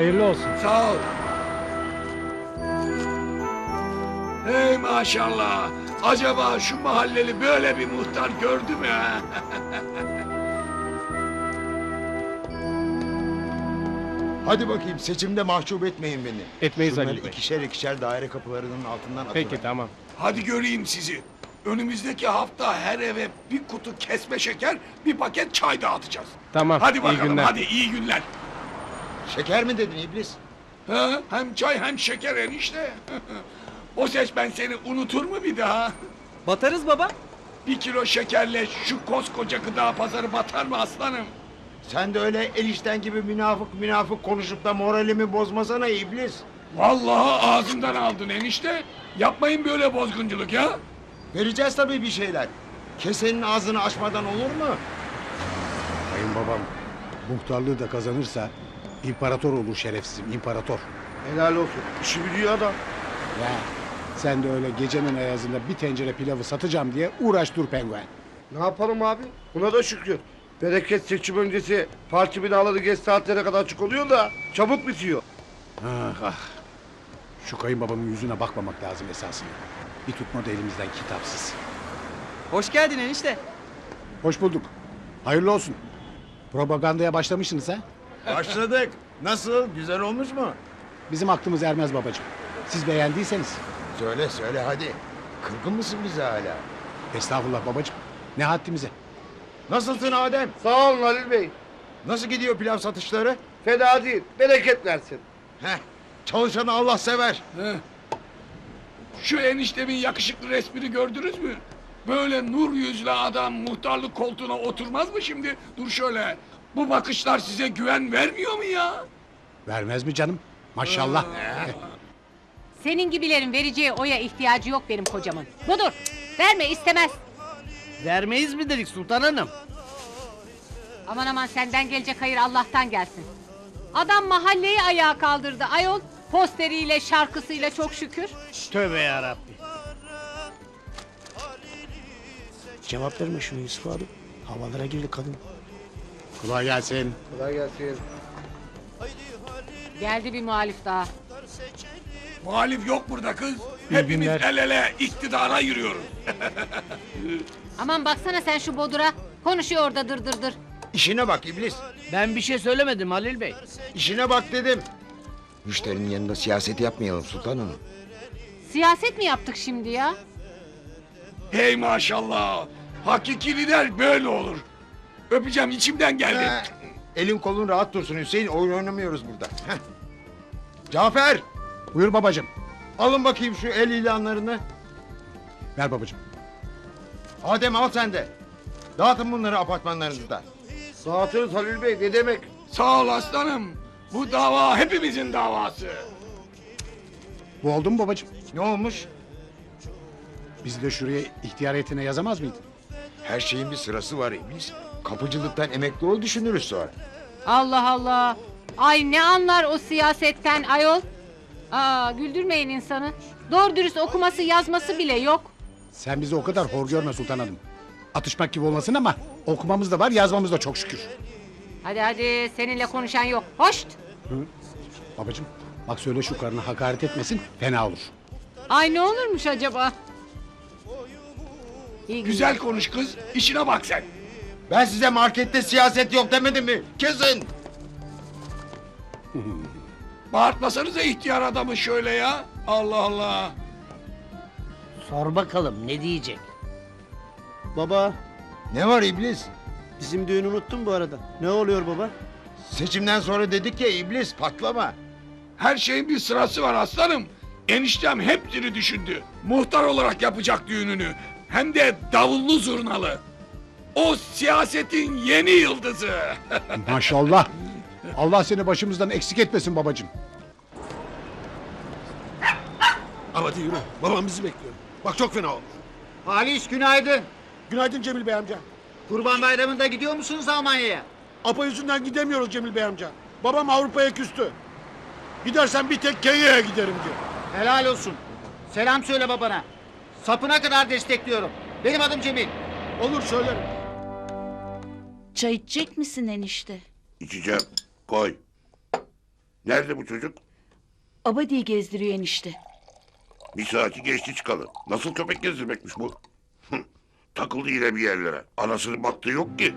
Hayırlı olsun. Sağ ol. Hey maşallah. Acaba şu mahalleli böyle bir muhtar gördü mü ha? Hadi bakayım seçimde mahcup etmeyin beni. Etmeyiz Şunları Halil Bey. ikişer ikişer daire kapılarının altından atın. Peki tamam. Hadi göreyim sizi. Önümüzdeki hafta her eve bir kutu kesme şeker, bir paket çay dağıtacağız. Tamam. Hadi iyi bakalım, günler. hadi iyi günler. Şeker mi dedin iblis? Ha, hem çay hem şeker enişte. o ses ben seni unutur mu bir daha? Batarız baba. Bir kilo şekerle şu koskoca gıda pazarı batar mı aslanım? Sen de öyle el işten gibi münafık münafık konuşup da moralimi bozmasana iblis. Vallahi ağzından aldın enişte. Yapmayın böyle bozgunculuk ya. Vereceğiz tabii bir şeyler. Kesenin ağzını açmadan olur mu? Kayınbabam muhtarlığı da kazanırsa imparator olur şerefsizim imparator. Helal olsun. İşi biliyor adam. Ya sen de öyle gecenin ayazında bir tencere pilavı satacağım diye uğraş dur penguen. Ne yapalım abi? Buna da şükür. Bereket seçim öncesi parti binaları geç saatlere kadar açık oluyor da çabuk bitiyor. Ah ah. Şu kayınbabamın yüzüne bakmamak lazım esasında. Bir tutmadı elimizden kitapsız. Hoş geldin enişte. Hoş bulduk. Hayırlı olsun. Propagandaya başlamışsınız ha? Başladık. Nasıl? Güzel olmuş mu? Bizim aklımız ermez babacığım. Siz beğendiyseniz. Söyle söyle hadi. Kırgın mısın bize hala? Estağfurullah babacığım. Ne haddimize. Nasılsın Adem? Sağ olun Halil Bey. Nasıl gidiyor pilav satışları? Feda değil. Bereket versin. Heh. Çalışanı Allah sever. Heh. Şu eniştemin yakışıklı resmini gördünüz mü? Böyle nur yüzlü adam muhtarlık koltuğuna oturmaz mı şimdi? Dur şöyle. Bu bakışlar size güven vermiyor mu ya? Vermez mi canım? Maşallah. Senin gibilerin vereceği oya ihtiyacı yok benim kocamın. Budur. Verme istemez. Vermeyiz mi dedik Sultan Hanım? Aman aman senden gelecek hayır Allah'tan gelsin. Adam mahalleyi ayağa kaldırdı ayol. Posteriyle şarkısıyla çok şükür. Tövbe yarabbi. Cevap verme şunu Yusuf abi. Havalara girdi kadın. Kolay gelsin. Kolay gelsin. Geldi bir muhalif daha. Muhalif yok burada kız. Hepimiz günler. el ele iktidara yürüyoruz. Aman baksana sen şu bodura. Konuşuyor orada dır dır dır. İşine bak iblis. Ben bir şey söylemedim Halil Bey. İşine bak dedim. Müşterinin yanında siyaset yapmayalım Sultan Hanım. Siyaset mi yaptık şimdi ya? Hey maşallah. Hakiki lider böyle olur. Öpeceğim içimden geldi. Ee, elin kolun rahat dursun Hüseyin. Oyun oynamıyoruz burada. Heh. Cafer Buyur babacığım. alın bakayım şu el ilanlarını. Ver babacığım. Adem al sen de. Dağıtın bunları apartmanlarınızda. Dağıtırız Halil Bey. Ne demek? Sağ ol aslanım. Bu dava hepimizin davası. Bu oldu mu babacığım? Ne olmuş? Bizi de şuraya ihtiyar heyetine yazamaz mıydın? Her şeyin bir sırası var iblis. Kapıcılıktan emekli ol düşünürüz sonra. Allah Allah. Ay ne anlar o siyasetten ayol. Aa güldürmeyin insanı. Doğru dürüst okuması yazması bile yok. Sen bizi o kadar hor görme Sultan Hanım. Atışmak gibi olmasın ama okumamız da var yazmamız da çok şükür. Hadi hadi seninle konuşan yok. Hoşt. Babacığım bak söyle şu karına hakaret etmesin fena olur. Ay ne olurmuş acaba? İyi Güzel konuş kız. İşine bak sen. Ben size markette siyaset yok demedim mi? Kesin. Bağırtmasanıza ihtiyar adamı şöyle ya. Allah Allah. Sor bakalım ne diyecek? Baba Ne var iblis? bizim düğünü unuttun bu arada. Ne oluyor baba? Seçimden sonra dedik ya iblis patlama. Her şeyin bir sırası var aslanım. Eniştem hepsini düşündü. Muhtar olarak yapacak düğününü. Hem de davullu zurnalı. O siyasetin yeni yıldızı. Maşallah. Allah seni başımızdan eksik etmesin babacığım. Hadi yürü. Babam bizi bekliyor. Bak çok fena oldu. Halis günaydın. Günaydın Cemil Bey amca. Kurban Bayramı'nda gidiyor musunuz Almanya'ya? Apa yüzünden gidemiyoruz Cemil Bey amca. Babam Avrupa'ya küstü. Gidersen bir tek Kenya'ya giderim diyor. Helal olsun. Selam söyle babana. Sapına kadar destekliyorum. Benim adım Cemil. Olur söylerim. Çay içecek misin enişte? İçeceğim. Koy. Nerede bu çocuk? Abadi'yi gezdiriyor enişte. Bir saati geçti çıkalı. Nasıl köpek gezdirmekmiş bu? Takıldı yine bir yerlere. Anasının baktığı yok ki.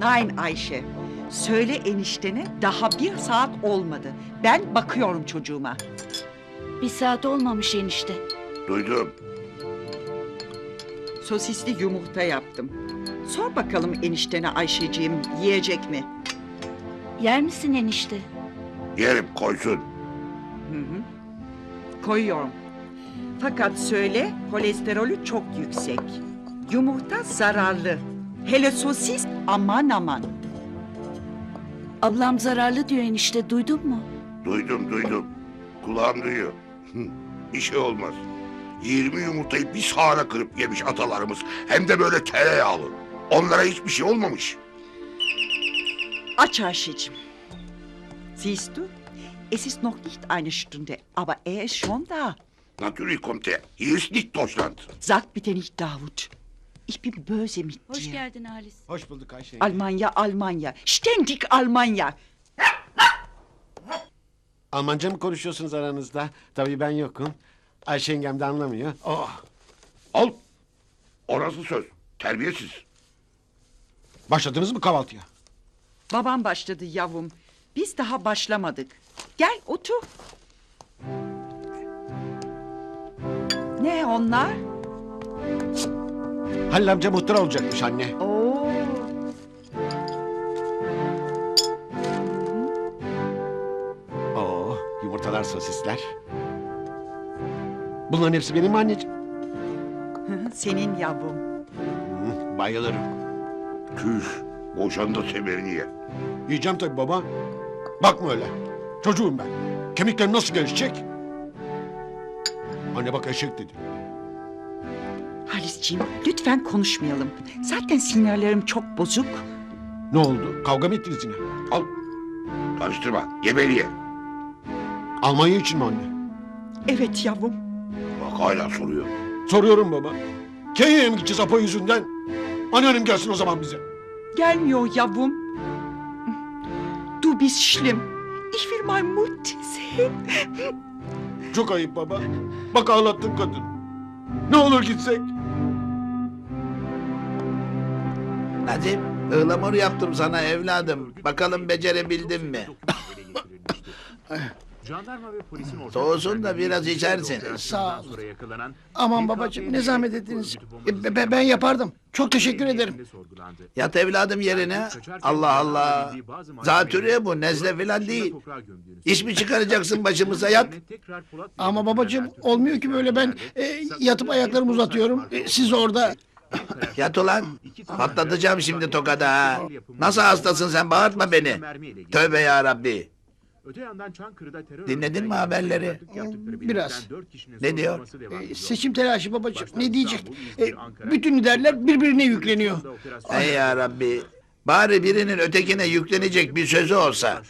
Nein Ayşe. Söyle eniştene daha bir saat olmadı. Ben bakıyorum çocuğuma. Bir saat olmamış enişte. Duydum. Sosisli yumurta yaptım. Sor bakalım eniştene Ayşeciğim yiyecek mi? Yer misin enişte? Yerim koysun. Hı hı. Koyuyorum. Fakat söyle kolesterolü çok yüksek. Yumurta zararlı. Hele sosis aman aman. Ablam zararlı diyor enişte duydun mu? Duydum duydum. Kulağım duyuyor. Hı, Bir şey olmaz. 20 yumurtayı bir sahana kırıp yemiş atalarımız. Hem de böyle tereyağlı. Onlara hiçbir şey olmamış. Aç Ayşeciğim. Siehst du? Es ist noch nicht eine Stunde, aber er ist schon da. Natürlich kommt er. Hier ist nicht Deutschland. Sag bitte nicht Davut. Ich bin böse mit Hoş dir. geldin Halis. Hoş bulduk Ayşe. Almanya, Almanya. Ständig Almanya. Almanca mı konuşuyorsunuz aranızda? Tabii ben yokum. Ayşe yengem de anlamıyor. Ah. Al. Orası söz. Terbiyesiz. Başladınız mı kahvaltıya? Babam başladı yavrum. Biz daha başlamadık. Gel otur. Ne onlar? Halil amca muhtar olacakmış anne. Oo. Oo, yumurtalar sosisler. Bunların hepsi benim mi anneciğim? Senin yavrum. Hı, bayılırım. Tüh. Boşan da semerini ye. Yiyeceğim tabii baba. Bakma öyle. Çocuğum ben. Kemiklerim nasıl gelişecek? Anne bak eşek dedi. Halisciğim lütfen konuşmayalım. Zaten sinirlerim çok bozuk. Ne oldu? Kavga mı ettiniz yine? Al. Karıştırma. Ye beni ye. Almanya için mi anne? Evet yavrum. Bak hala soruyor. Soruyorum baba. Kenya'ya mı gideceğiz Apo yüzünden? Anneannem gelsin o zaman bize. Gelmiyor yavrum. Du bist schlimm. Ich will mein Mutti sehen. Çok ayıp baba. Bak ağlattın kadın. Ne olur gitsek. Nazif, ıhlamur yaptım sana evladım. Bakalım becerebildin mi? Soğusun da biraz içersin. Sağ ol. Aman babacığım ne zahmet ettiniz. E, be- be- ben yapardım. Çok teşekkür ederim. Yat evladım yerine. Allah Allah. Zatürre bu, nezle falan değil. İş mi çıkaracaksın başımıza yat? Ama babacığım olmuyor ki böyle ben e, yatıp ayaklarımı uzatıyorum. E, siz orada Yat ulan. Patlatacağım şimdi tokada ha. Nasıl hastasın sen bağırtma beni. Tövbe ya Rabbi. Dinledin mi haberleri? Biraz. Ne diyor? e, seçim telaşı babacığım ne diyecek? E, bütün liderler birbirine yükleniyor. Ey ya Rabbi. Bari birinin ötekine yüklenecek bir sözü olsa.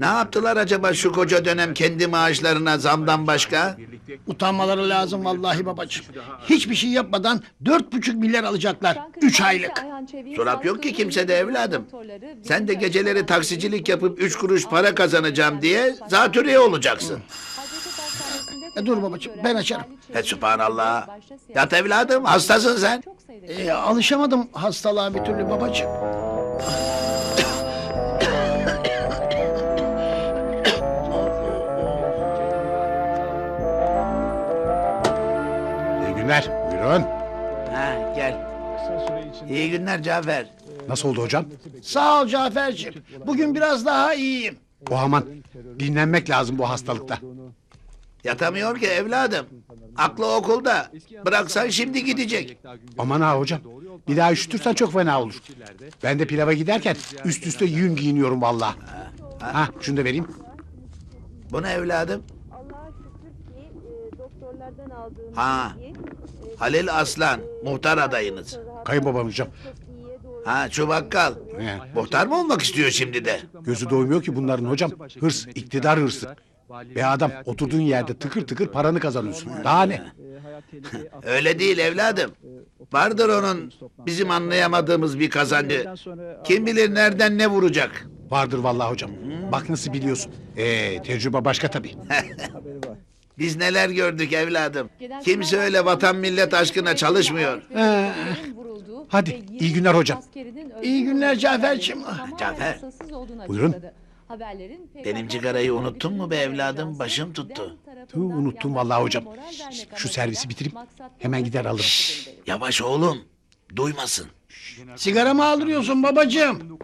Ne yaptılar acaba şu koca dönem kendi maaşlarına zamdan başka? Utanmaları lazım vallahi babacığım. Hiçbir şey yapmadan dört buçuk milyar alacaklar. Üç aylık. Surat yok ki kimsede evladım. Sen de geceleri taksicilik yapıp üç kuruş para kazanacağım diye zatürre olacaksın. E, dur babacığım ben açarım. He subhanallah. Yat evladım hastasın sen. E, alışamadım hastalığa bir türlü babacığım. İyi günler. Buyurun. Ha gel. İyi günler Cafer. Nasıl oldu hocam? Sağ ol Cafer'ciğim. Bugün biraz daha iyiyim. O aman. Dinlenmek lazım bu hastalıkta. Yatamıyor ki evladım. Aklı okulda. Bıraksan şimdi gidecek. Aman ha hocam. Bir daha üşütürsen çok fena olur. Ben de pilava giderken üst üste yün giyiniyorum vallahi. Ha şunu da vereyim. Bu ne evladım? Ha. Halil Aslan, muhtar adayınız. Kayınbabam hocam. Ha şu bakkal. He. Muhtar mı olmak istiyor şimdi de? Gözü doymuyor ki bunların hocam. Hırs, iktidar hırsı. Be adam oturduğun yerde tıkır tıkır paranı kazanıyorsun. Daha ne? Öyle değil evladım. Vardır onun bizim anlayamadığımız bir kazancı. Kim bilir nereden ne vuracak. Vardır vallahi hocam. Bak nasıl biliyorsun. Ee, tecrübe başka tabii. Biz neler gördük evladım. Kimse öyle vatan millet aşkına çalışmıyor. Ee, hadi iyi günler hocam. İyi günler Cafer'cim. Cafer. Buyurun. Benim cigarayı unuttun mu be evladım? Başım tuttu. Tüh, unuttum vallahi hocam. Şu servisi bitireyim. Hemen gider alırım. Yavaş oğlum. Duymasın. Sigara mı aldırıyorsun babacığım?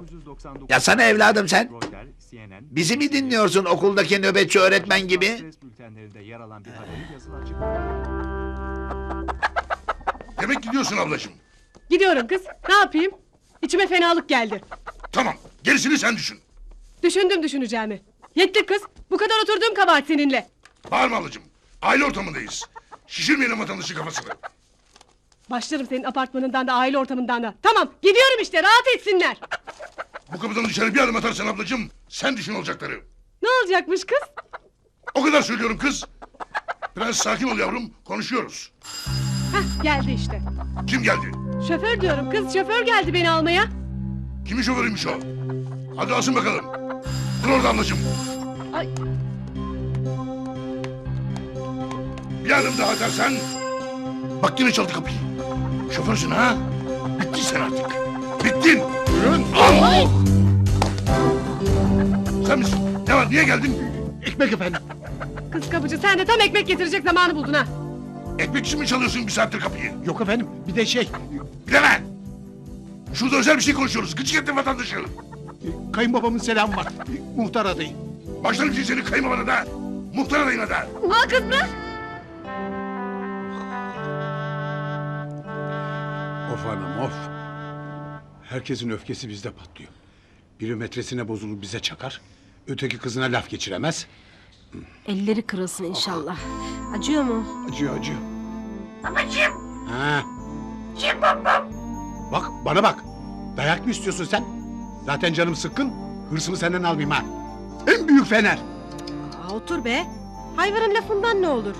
Ya sana evladım sen. Bizi mi dinliyorsun okuldaki nöbetçi öğretmen gibi? Demek gidiyorsun ablacığım. Gidiyorum kız. Ne yapayım? İçime fenalık geldi. Tamam gerisini sen düşün. Düşündüm düşüneceğimi. Yetti kız. Bu kadar oturduğum kabahat seninle. Bağırma ablacığım. Aile ortamındayız. Şişirmeyelim vatandaşın kafasını. Başlarım senin apartmanından da aile ortamından da. Tamam gidiyorum işte rahat etsinler. Bu kapıdan dışarı bir adım atarsan ablacığım sen düşün olacakları. Ne olacakmış kız? O kadar söylüyorum kız. Biraz sakin ol yavrum konuşuyoruz. Hah geldi işte. Kim geldi? Şoför diyorum kız şoför geldi beni almaya. Kimin şoförüymüş o? Hadi alsın bakalım. Dur orada ablacığım. Ay. Bir adım daha atarsan... Bak yine çaldı kapıyı. Şoförsün ha? Bittin sen artık. Bittin. Buyurun. Al. Sen misin? Ne var niye geldin? Ekmek efendim. Kız kapıcı sen de tam ekmek getirecek zamanı buldun ha. Ekmek için mi çalıyorsun bir saattir kapıyı? Yok efendim. Bir de şey. Bileme. Şurada özel bir şey konuşuyoruz. Gıcık ettin vatandaşı. Kayınbabamın selamı var. Muhtar adayı. Başlarım senin kayınbabana da. Muhtar adayına da. Al kız bırak. Of anam of. Herkesin öfkesi bizde patlıyor. Biri metresine bozulur bize çakar. Öteki kızına laf geçiremez. Elleri kırılsın inşallah. Acıyor mu? Acıyor acıyor. Babacığım. Ha. Bak bana bak. Dayak mı istiyorsun sen? Zaten canım sıkkın. Hırsımı senden almayayım ha. En büyük fener. Aa, otur be. Hayvanın lafından ne olur?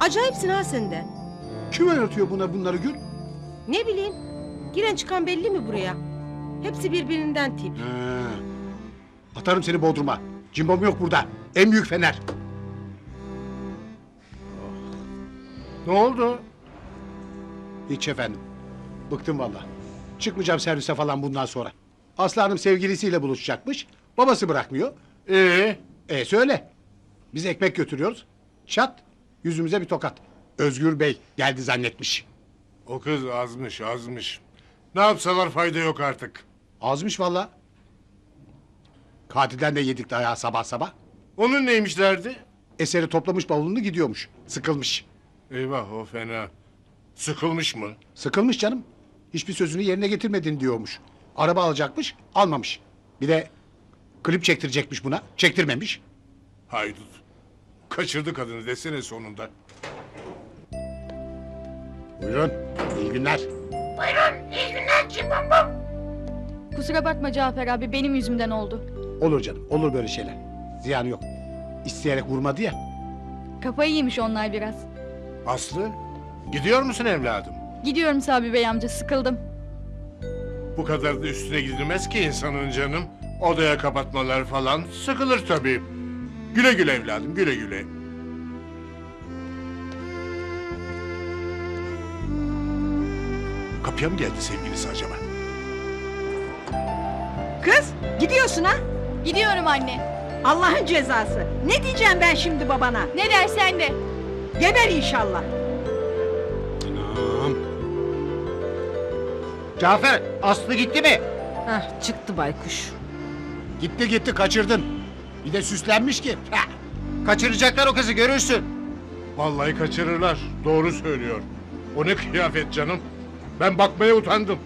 Acayipsin ha sen de. Kim öğretiyor buna bunları Gül? Ne bileyim. Giren çıkan belli mi buraya? Hepsi birbirinden tip. Ha. Atarım seni Bodrum'a. Cimbom yok burada. En büyük fener. Ne oldu? Hiç efendim. Bıktım valla. Çıkmayacağım servise falan bundan sonra. Aslı Hanım sevgilisiyle buluşacakmış. Babası bırakmıyor. Ee, E söyle. Biz ekmek götürüyoruz. Çat yüzümüze bir tokat. Özgür Bey geldi zannetmiş. O kız azmış azmış. Ne yapsalar fayda yok artık. Azmış valla. Katilden de yedik dayağı sabah sabah. Onun neymiş derdi? Eseri toplamış bavulunu gidiyormuş. Sıkılmış. Eyvah o fena. Sıkılmış mı? Sıkılmış canım. Hiçbir sözünü yerine getirmedin diyormuş. Araba alacakmış, almamış. Bir de klip çektirecekmiş buna. Çektirmemiş. Haydut. Kaçırdı kadını desene sonunda. Buyurun. İyi günler. Kusura bakma Cafer abi benim yüzümden oldu. Olur canım. Olur böyle şeyler. Ziyanı yok. İsteyerek vurmadı ya. Kafayı yemiş onlar biraz. Aslı, gidiyor musun evladım? Gidiyorum Sabri Bey amca sıkıldım. Bu kadar da üstüne gidilmez ki insanın canım. Odaya kapatmalar falan sıkılır tabii. Güle güle evladım, güle güle. Kapıya mı geldi sevgilisi acaba? Kız gidiyorsun ha? Gidiyorum anne. Allah'ın cezası. Ne diyeceğim ben şimdi babana? Ne dersen de. Geber inşallah. Cafer, Aslı gitti mi? Hah çıktı baykuş. Gitti gitti kaçırdın. Bir de süslenmiş ki. Heh. Kaçıracaklar o kızı görürsün. Vallahi kaçırırlar. Doğru söylüyor. O ne kıyafet canım. Ben bakmaya utandım.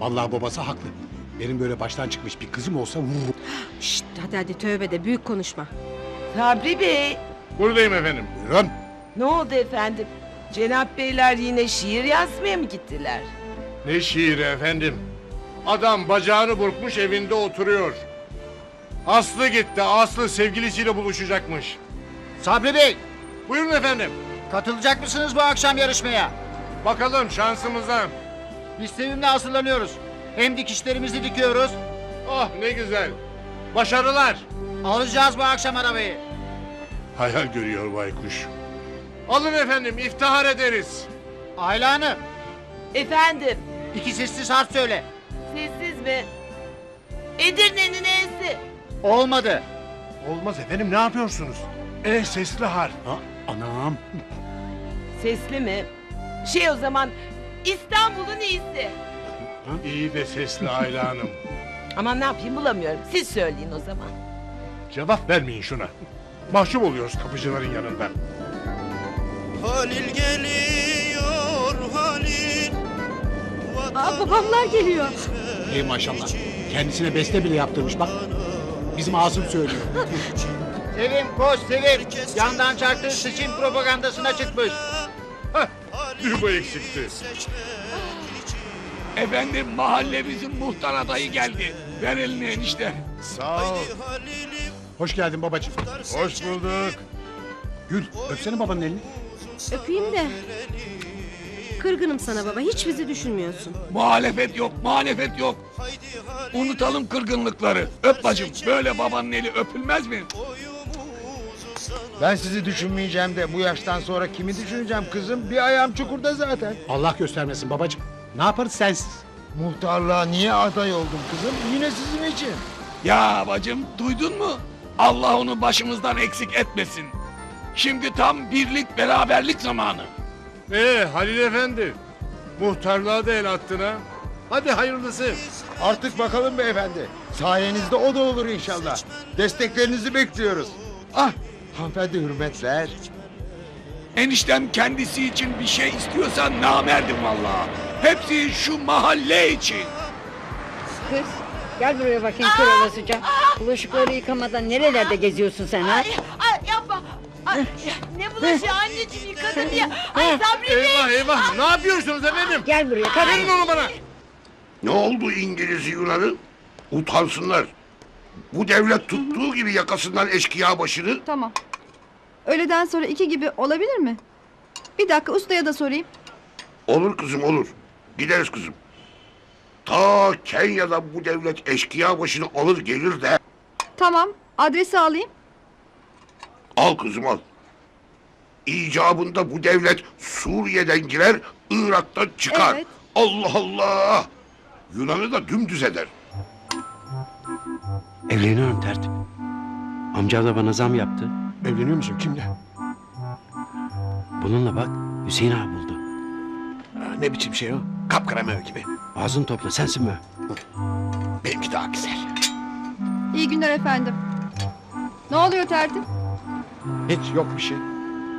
Vallahi babası haklı. Benim böyle baştan çıkmış bir kızım olsa vururum. Şşt hadi hadi tövbe de büyük konuşma. Sabri Bey, Buradayım efendim. Buyurun. ne oldu efendim? Cenap Beyler yine şiir yazmaya mı gittiler? Ne şiiri efendim. Adam bacağını burkmuş evinde oturuyor. Aslı gitti. Aslı sevgilisiyle buluşacakmış. Sabri Bey, Buyurun efendim. katılacak mısınız bu akşam yarışmaya? Bakalım şansımıza. Biz Sevim'le hazırlanıyoruz. Hem dikişlerimizi dikiyoruz. Ah ne güzel. Başarılar. Alacağız bu akşam arabayı. Hayal görüyor baykuş. Alın efendim iftihar ederiz. Ayla Hanım, Efendim. iki sessiz harf söyle. Sessiz mi? Edirne'nin E'si. Olmadı. Olmaz efendim ne yapıyorsunuz? E sesli harf. Anam. Sesli mi? Şey o zaman İstanbul'un iyisi. İyi de sesli Ayla Hanım. Aman ne yapayım bulamıyorum. Siz söyleyin o zaman. Cevap vermeyin şuna. Mahcup oluyoruz kapıcıların yanında. Halil geliyor Aa, babamlar geliyor. Ey maşallah. Kendisine beste bile yaptırmış bak. Bizim Asım söylüyor. Sevim koş Sevim. Yandan çarptığı sıçın propagandasına çıkmış. Bir bu eksikti. Efendim mahallemizin muhtar adayı geldi. Ver elini enişte. Sağ ol. Hoş geldin babacığım. Hoş bulduk. Gül öpsene babanın elini. Öpeyim de. Kırgınım sana baba. Hiç bizi düşünmüyorsun. Muhalefet yok, muhalefet yok. Unutalım kırgınlıkları. Öp bacım, böyle babanın eli öpülmez mi? Ben sizi düşünmeyeceğim de bu yaştan sonra kimi düşüneceğim kızım? Bir ayağım çukurda zaten. Allah göstermesin babacığım. Ne yaparız sensiz? Muhtarlığa niye aday oldum kızım? Yine sizin için. Ya bacım, duydun mu? Allah onu başımızdan eksik etmesin. Şimdi tam birlik, beraberlik zamanı. Ee Halil Efendi. Muhtarlığa da el attın ha. Hadi hayırlısı. Artık bakalım beyefendi. Sayenizde o da olur inşallah. Desteklerinizi bekliyoruz. Ah hanımefendi hürmetler. Eniştem kendisi için bir şey istiyorsa namerdim vallahi. Hepsi şu mahalle için. Kız gel buraya bakayım kör olasıca. Bulaşıkları yıkamadan nerelerde geziyorsun sen ha? Ay, ay. Ay, ne bulaşığı anneciğim yıkadım ya. Ay Sabri Bey. Eyvah eyvah ne yapıyorsunuz efendim? Gel buraya Verin kadın. onu bana. Ne oldu İngiliz Yunan'ı? Utansınlar. Bu devlet tuttuğu gibi yakasından eşkıya başını Tamam. Öğleden sonra iki gibi olabilir mi? Bir dakika ustaya da sorayım. Olur kızım olur. Gideriz kızım. Ta Kenya'da bu devlet eşkıya başını alır gelir de Tamam. Adresi alayım. Al kızım al. İcabında bu devlet Suriye'den girer, Irak'tan çıkar. Evet. Allah Allah! Yunan'ı da dümdüz eder. Evleniyorum tertip. Amca da bana zam yaptı. Evleniyor musun? Kimle? Bununla bak Hüseyin abi buldu. ne biçim şey o? Kapkara mev gibi. Ağzını topla sensin mi? Benimki daha güzel. İyi günler efendim. Ne oluyor tertip? Hiç yok bir şey.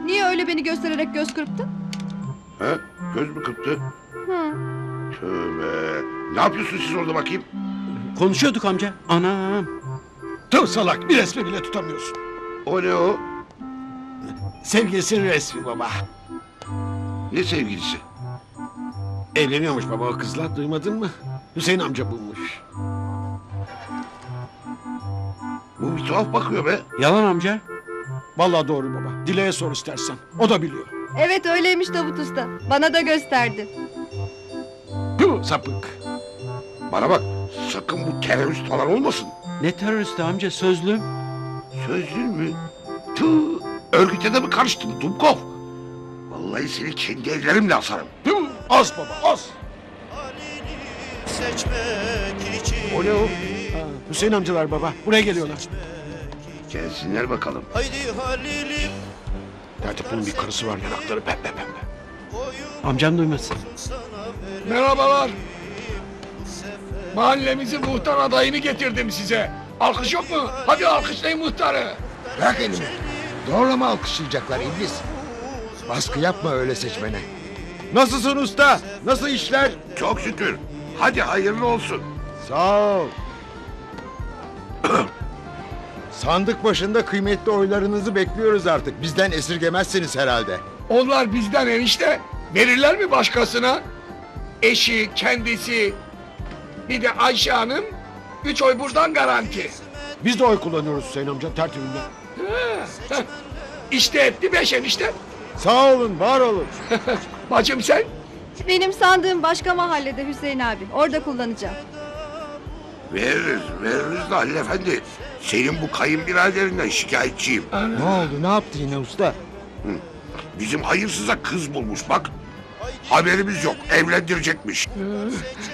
Niye öyle beni göstererek göz kırptın? He? Göz mü kırptı? Hı. Tövbe. Ne yapıyorsunuz siz orada bakayım? Konuşuyorduk amca. Anam. Tüm salak bir resmi bile tutamıyorsun. O ne o? Sevgilisinin resmi baba. Ne sevgilisi? Evleniyormuş baba o kızla duymadın mı? Hüseyin amca bulmuş. Bu bir tuhaf bakıyor be. Yalan amca. Vallahi doğru baba. Dile'ye sor istersen. O da biliyor. Evet öyleymiş Davut Usta. Bana da gösterdi. Tüh sapık. Bana bak, sakın bu terörist falan olmasın. Ne teröristi amca sözlüm. Sözlün mü? Tüh, örgüte de mi karıştın Dumkov? Vallahi seni kendi ellerimle asarım. Tüh az baba az. seçmek için O ne o? Ha, Hüseyin amcalar baba. Buraya geliyorlar. Gelsinler bakalım. Haydi Halil'im Tertip bunun bir karısı var yanakları pembe pembe. Amcam duymasın. Merhabalar. Mahallemizin muhtar adayını getirdim size. Alkış yok mu? Hadi alkışlayın muhtarı. Bırak elimi. Doğru mu alkışlayacaklar iblis? Baskı yapma öyle seçmene. Nasılsın usta? Nasıl işler? Çok şükür. Hadi hayırlı olsun. Sağ ol. Sandık başında kıymetli oylarınızı bekliyoruz artık. Bizden esirgemezsiniz herhalde. Onlar bizden enişte. Verirler mi başkasına? Eşi, kendisi, bir de Ayşe Hanım. Üç oy buradan garanti. Biz de oy kullanıyoruz Hüseyin amca heh. İşte etti beş enişte. Sağ olun, var olun. Bacım sen? Benim sandığım başka mahallede Hüseyin abi. Orada kullanacağım. Veririz, veririz de Halil Efendi. Senin bu kayınbiraderinden şikayetçiyim. Ne oldu? Ne yaptı yine usta? Bizim hayırsıza kız bulmuş bak. Haberimiz yok, evlendirecekmiş.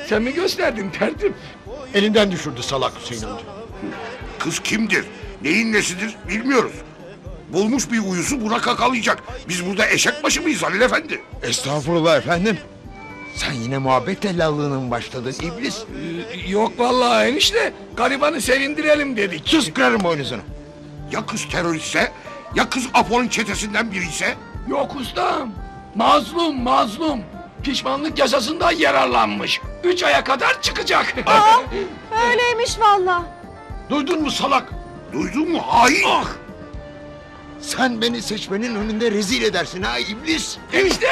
Sen mi gösterdin tertip? Elinden düşürdü salak Hüseyin amca. Kız kimdir, neyin nesidir bilmiyoruz. Bulmuş bir uyusu buna kakalayacak. Biz burada eşek başı mıyız Halil Efendi? Estağfurullah efendim. Sen yine muhabbet tellallığına mı başladın iblis? Ee, Yok vallahi enişte. Garibanı sevindirelim dedik. Sus kırarım boynuzunu. Ya kız teröristse, ya kız Apo'nun çetesinden biri ise? Yok ustam. Mazlum mazlum. Pişmanlık yasasından yararlanmış. Üç aya kadar çıkacak. Öyleymiş valla. Duydun mu salak? Duydun mu hain? Sen beni seçmenin önünde rezil edersin ha iblis. enişte.